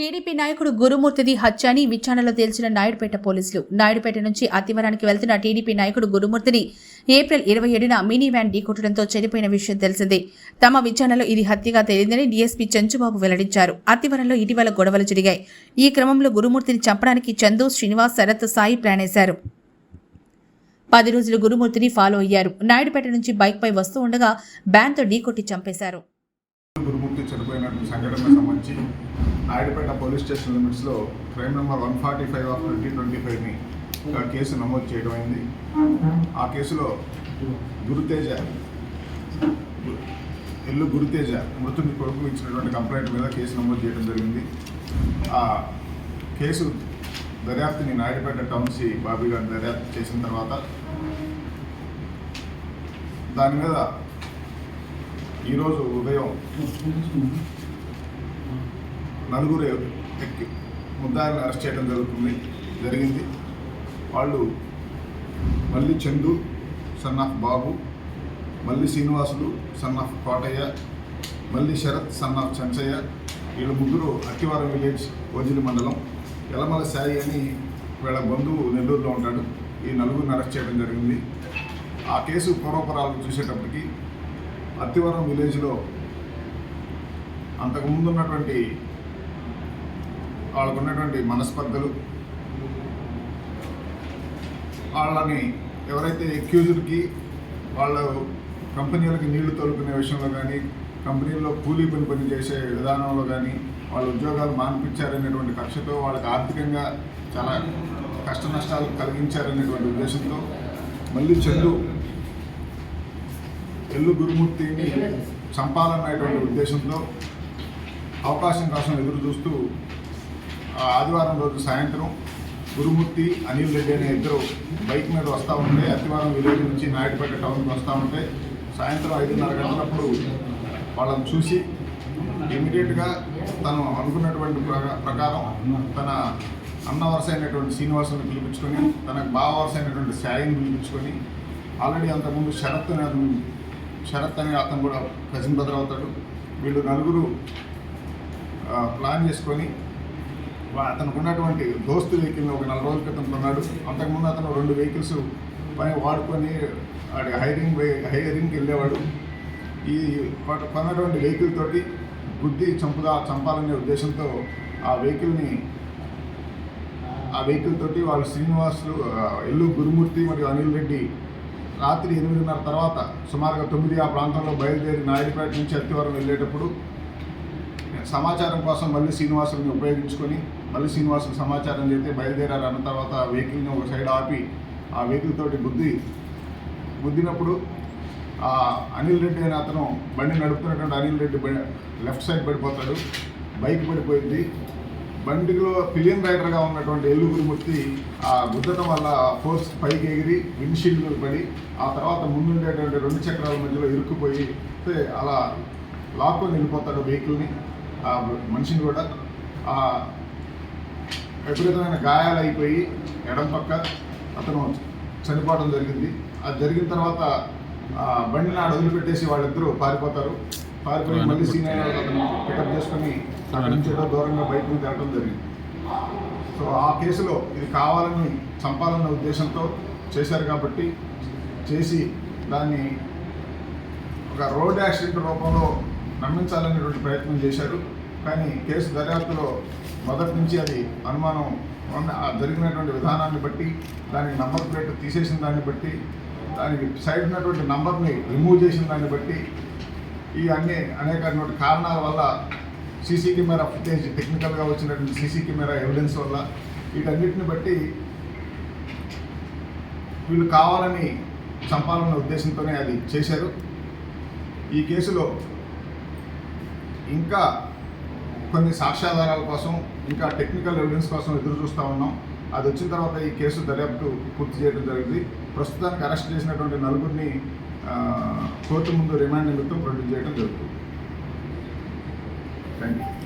TDP నాయకుడు గురుమూర్తిది హత్య అని విచారణలో తేల్చిన నాయుడుపేట పోలీసులు. నాయుడుపేట నుంచి అతివరానికి వెళ్తున్న టీడీపీ నాయకుడు గురుమూర్తిని ఏప్రిల్ ఇరవై ఏడున మినీ వ్యాన్ ఢీకొట్టడంతో చనిపోయిన విషయం తెలిసిందే. తమ విచారణలో ఇది హత్యగా తేలిందని డీఎస్పీ చంచుబాబు వెల్లడించారు. అతివరంలో ఇటీవల గొడవలు జరిగాయి. ఈ క్రమంలో గురుమూర్తిని చంపడానికి చందు శ్రీనివాస్ శరత్ సాయి ప్లానేశారు. పది రోజులు గురుమూర్తిని ఫాలో అయ్యారు. నాయుడుపేట నుంచి బైక్పై వస్తూ ఉండగా బ్యాన్తో ఢీకొట్టి చంపేశారు. గురుమూర్తి సంబంధించి నాయుడుపేట పోలీస్ స్టేషన్ లిమిట్స్లో crime number one forty five of twenty twenty ఫైవ్ని case నమోదు చేయడం అయింది. ఆ కేసులో గురుతేజ ఎల్లు గురుతేజ మృతుని కొడుకు ఇచ్చినటువంటి కంప్లైంట్ మీద కేసు నమోదు చేయడం జరిగింది. ఆ కేసు దర్యాప్తుని నాయుడుపేట టౌన్సీ బాబీ గారు దర్యాప్తు చేసిన తర్వాత దాని మీద ఈరోజు ఉదయం నలుగురు ఎక్కి ముద్దాయిలను అరెస్ట్ చేయడం జరుగుతుంది జరిగింది. వాళ్ళు Malli Chandu son of Babu Malli Srinivasulu son of Kotaiah Malli Sarath son of Chanchaiah వీళ్ళ ముగ్గురు అక్కివారం విలేజ్ ఓజిలి మండలం ఎలమల సాయి అని వీళ్ళ బంధువు నెల్లూరులో ఉంటాడు. ఈ నలుగురిని అరెస్ట్ చేయడం జరిగింది. ఆ కేసు పూర్వపరాలు చూసేటప్పటికి అత్తివరం విలేజ్లో అంతకుముందు ఉన్నటువంటి వాళ్ళకు ఉన్నటువంటి మనస్పర్ధలు వాళ్ళని ఎవరైతే ఎక్యూజ్డ్కి వాళ్ళ కంపెనీలకి నీళ్ళు తోలుకునే విషయంలో కానీ కంపెనీల్లో కూలీ పని పని చేసే విధానంలో కానీ వాళ్ళ ఉద్యోగాలు మాన్పించారనేటువంటి కక్షతో వాళ్ళకి ఆర్థికంగా చాలా కష్ట నష్టాలు కలిగించారనేటువంటి ఉద్దేశంతో మళ్ళీ చెల్లు చెల్లు గురుమూర్తిని చంపాలనేటువంటి ఉద్దేశంతో అవకాశం కోసం ఎదురు చూస్తూ ఆదివారం రోజు సాయంత్రం గురుమూర్తి అనిల్ రెడ్డి అనే ఇద్దరు బైక్ మీద వస్తూ ఉంటే అతివారం విలేజ్ నుంచి నాయుడుపేట టౌన్కి వస్తూ ఉంటే సాయంత్రం ఐదున్నర గంటలప్పుడు వాళ్ళని చూసి ఇమీడియట్గా తను అనుకున్నటువంటి ప్రకారం తన అన్న వరుస అయినటువంటి శ్రీనివాసుని పిలిపించుకొని తనకు బావ వరుస అయినటువంటి సాయిని పిలిపించుకొని ఆల్రెడీ అంతకుముందు శరత్ అనే అతను శరత్ అనే అతను కూడా కజిన్ బ్రదర్ అవుతాడు. వీళ్ళు నలుగురు ప్లాన్ చేసుకొని అతనికి ఉన్నటువంటి దోస్తు వెహికల్ని ఒక నెల రోజుల క్రితం కొన్నాడు. అంతకుముందు అతను రెండు వెహికల్స్ పని వాడుకొని వాడి హైరింగ్ హైరింగ్కి వెళ్ళేవాడు. ఈ కొన్నటువంటి వెహికల్ తోటి బుద్ధి చంపుగా చంపాలనే ఉద్దేశంతో ఆ వెహికల్ని ఆ వెహికల్ తోటి వాళ్ళు శ్రీనివాసులు ఎల్లు గురుమూర్తి మరియు అనిల్ రెడ్డి రాత్రి ఎనిమిదిన్నర తర్వాత సుమారుగా తొమ్మిది ఆ ప్రాంతంలో బయలుదేరి నాయుడుపేట నుంచి అత్తివరం వెళ్ళేటప్పుడు సమాచారం కోసం మళ్ళీ శ్రీనివాసుని ఉపయోగించుకొని మళ్ళీ శ్రీనివాసుకు సమాచారం చేస్తే బయలుదేరారు. అన్న తర్వాత వెహికల్ని ఒక సైడ్ ఆపి ఆ వెహికల్ తోటి బుద్ధి గుద్దినప్పుడు ఆ అనిల్ రెడ్డి అనే అతను బండి నడుపుతున్నటువంటి అనిల్ రెడ్డి లెఫ్ట్ సైడ్ పడిపోతాడు. బైక్ పడిపోయింది. బండిలో పిలియన్ రైడర్గా ఉన్నటువంటి ఎల్లుగురు గురుమూర్తి ఆ గుద్దటం వల్ల ఫోర్స్ పైకి ఎగిరి విండ్షీల్డ్ పడి ఆ తర్వాత ముందుండేటువంటి రెండు చక్రాల మధ్యలో ఇరుక్కుపోయి అలా లాక్కొని వెళ్ళిపోతాడు వెహికల్ని ఆ మనిషిని కూడా. ఆ విపరీతమైన గాయాలు అయిపోయి ఎడం పక్క అతను చనిపోవడం జరిగింది. అది జరిగిన తర్వాత ఆ బండిని ఆడ వదిలిపెట్టేసి వాళ్ళిద్దరూ పారిపోతారు. పారిపోయి మళ్ళీ సీనియర్ అతను పికప్ చేసుకొని అక్కడి నుంచి ఏదో దూరంగా బయట మీద వెళ్ళడం జరిగింది. సో ఆ కేసులో ఇది కావాలని చంపాలన్న ఉద్దేశంతో చేశారు కాబట్టి చేసి దాన్ని ఒక రోడ్ యాక్సిడెంట్ రూపంలో నమ్మించాలనేటువంటి ప్రయత్నం చేశారు. కానీ కేసు దర్యాప్తులో మొదటి నుంచి అది అనుమానం ఉన్న- జరిగినటువంటి విధానాన్ని బట్టి దానికి నంబర్ ప్లేట్ తీసేసిన దాన్ని బట్టి దానికి సైడ్ ఉన్నటువంటి నంబర్ని రిమూవ్ చేసిన దాన్ని బట్టి ఈ అన్ని అనేకటువంటి కారణాల వల్ల సీసీ కెమెరా ఫుటేజ్ టెక్నికల్గా వచ్చినటువంటి సీసీ కెమెరా ఎవిడెన్స్ వల్ల వీటన్నిటిని బట్టి వీళ్ళు కావాలని చంపాలన్న ఉద్దేశంతోనే అది చేశారు. ఈ కేసులో ఇంకా కొన్ని సాక్ష్యాధారాల కోసం ఇంకా టెక్నికల్ ఎవిడెన్స్ కోసం ఎదురు చూస్తూ ఉన్నాం. అది వచ్చిన తర్వాత ఈ కేసు దర్యాప్తు పూర్తి చేయడం జరిగింది. ప్రస్తుతానికి అరెస్ట్ చేసినటువంటి నలుగురిని కోర్టు ముందు రిమాండ్ నిమిత్తం ప్రొడ్యూస్ చేయడం జరుగుతుంది. Thank you